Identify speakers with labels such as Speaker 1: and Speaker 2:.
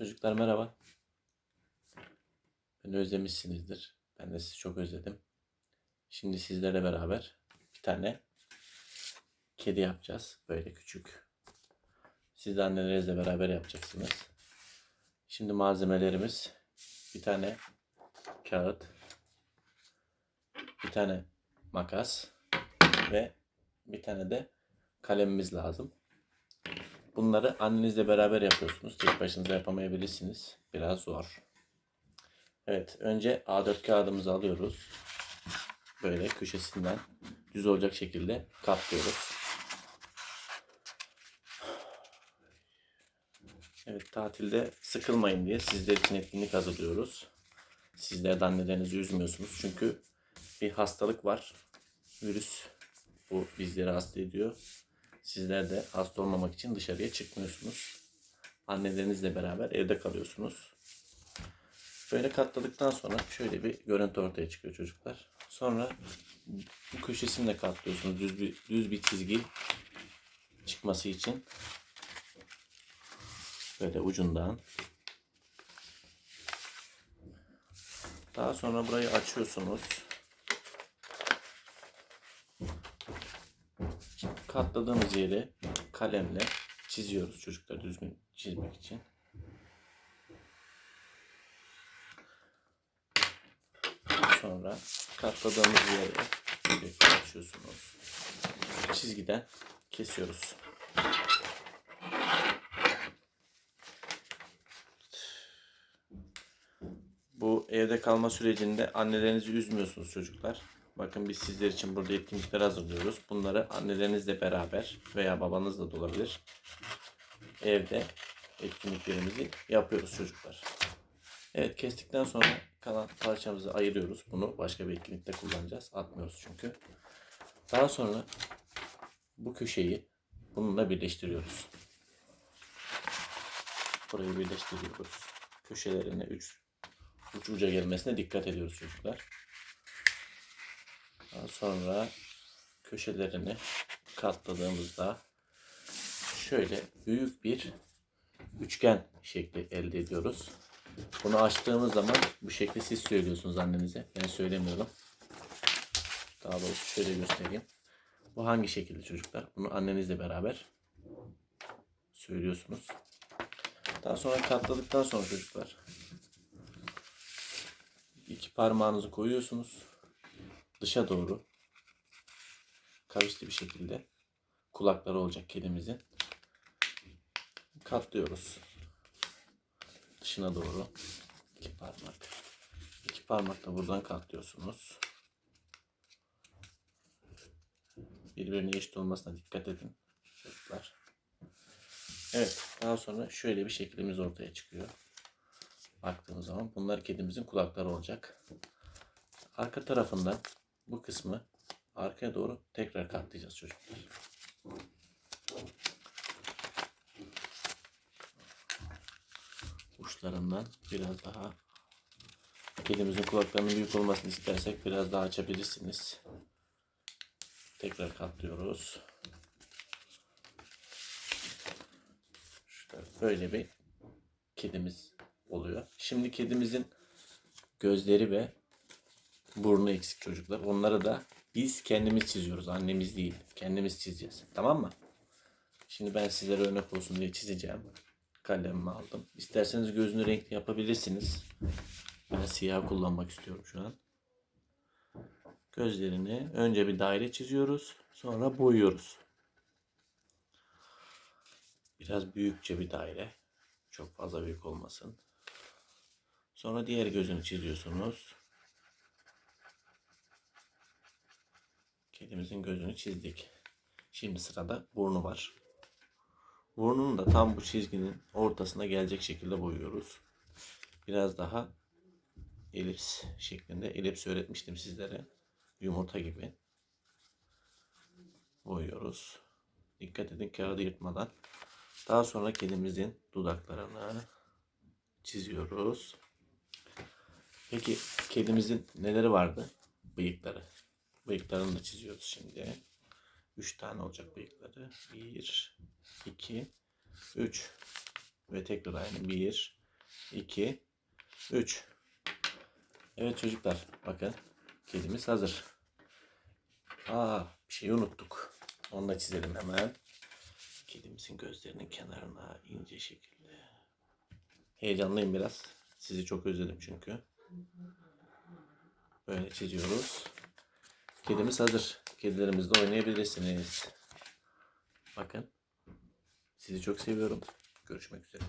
Speaker 1: Çocuklar merhaba. Beni özlemişsinizdir. Ben de sizi çok özledim. Şimdi sizlerle beraber bir tane kedi yapacağız. Böyle küçük. Siz de annelerinizle beraber yapacaksınız. Şimdi malzemelerimiz bir tane kağıt, bir tane makas ve bir tane de kalemimiz lazım. Bunları annenizle beraber yapıyorsunuz. Tek başınıza yapamayabilirsiniz. Biraz zor. Evet, önce A4 kağıdımızı alıyoruz. Böyle köşesinden düz olacak şekilde katlıyoruz. Evet, tatilde sıkılmayın diye sizler için etkinlik hazırlıyoruz. Sizler de annelerinizi üzmüyorsunuz. Çünkü bir hastalık var. Virüs. Bu bizleri hasta ediyor. Sizler de hasta olmamak için dışarıya çıkmıyorsunuz. Annelerinizle beraber evde kalıyorsunuz. Böyle katladıktan sonra şöyle bir görüntü ortaya çıkıyor çocuklar. Sonra bu köşesini de katlıyorsunuz. Düz bir, düz bir çizgi çıkması için. Böyle ucundan. Daha sonra burayı açıyorsunuz. Katladığımız yeri kalemle çiziyoruz çocuklar düzgün çizmek için. Sonra katladığımız yeri açıyorsunuz. Çizgiden kesiyoruz. Bu evde kalma sürecinde annelerinizi üzmüyorsunuz çocuklar. Bakın biz sizler için burada etkinlikler hazırlıyoruz. Bunları annelerinizle beraber veya babanızla da olabilir. Evde etkinliklerimizi yapıyoruz çocuklar. Evet kestikten sonra kalan parçamızı ayırıyoruz. Bunu başka bir etkinlikte kullanacağız. Atmıyoruz çünkü. Daha sonra bu köşeyi bununla birleştiriyoruz. Burayı birleştiriyoruz. Köşelerine üç uç uca gelmesine dikkat ediyoruz çocuklar. Daha sonra köşelerini katladığımızda şöyle büyük bir üçgen şekli elde ediyoruz. Bunu açtığımız zaman bu şekli siz söylüyorsunuz annenize. Ben söylemiyorum. Daha doğrusu şöyle göstereyim. Bu hangi şekilde çocuklar? Bunu annenizle beraber söylüyorsunuz. Daha sonra katladıktan sonra çocuklar iki parmağınızı koyuyorsunuz dışa doğru kavisli bir şekilde kulakları olacak kedimizin. Katlıyoruz. Dışına doğru iki parmak. İki parmak da buradan katlıyorsunuz. Birbirine eşit olmasına dikkat edin çocuklar. Evet, daha sonra şöyle bir şeklimiz ortaya çıkıyor. Baktığımız zaman bunlar kedimizin kulakları olacak. Arka tarafından bu kısmı arkaya doğru tekrar katlayacağız çocuklar. Uçlarından biraz daha kedimizin kulaklarının büyük olmasını istersek biraz daha açabilirsiniz. Tekrar katlıyoruz. İşte böyle bir kedimiz oluyor. Şimdi kedimizin gözleri ve burnu eksik çocuklar. Onları da biz kendimiz çiziyoruz. Annemiz değil. Kendimiz çizeceğiz. Tamam mı? Şimdi ben sizlere örnek olsun diye çizeceğim. Kalemimi aldım. İsterseniz gözünü renkli yapabilirsiniz. Ben siyah kullanmak istiyorum şu an. Gözlerini önce bir daire çiziyoruz. Sonra boyuyoruz. Biraz büyükçe bir daire. Çok fazla büyük olmasın. Sonra diğer gözünü çiziyorsunuz. Kedimizin gözünü çizdik. Şimdi sırada burnu var. Burnunu da tam bu çizginin ortasına gelecek şekilde boyuyoruz. Biraz daha elips şeklinde. Elips öğretmiştim sizlere. Yumurta gibi. Boyuyoruz. Dikkat edin kağıdı yırtmadan. Daha sonra kedimizin dudaklarını çiziyoruz. Peki kedimizin neleri vardı? Bıyıkları. Bıyıklarını da çiziyoruz şimdi. 3 tane olacak bıyıkları. 1, 2, 3. Ve tekrar aynı. 1, 2, 3. Evet çocuklar bakın kedimiz hazır. Aa bir şeyi unuttuk. Onu da çizelim hemen. Kedimizin gözlerinin kenarına ince şekilde. Heyecanlıyım biraz. Sizi çok özledim çünkü. Böyle çiziyoruz. Kedimiz hazır. Kedilerimizle oynayabilirsiniz. Bakın. Sizi çok seviyorum. Görüşmek üzere.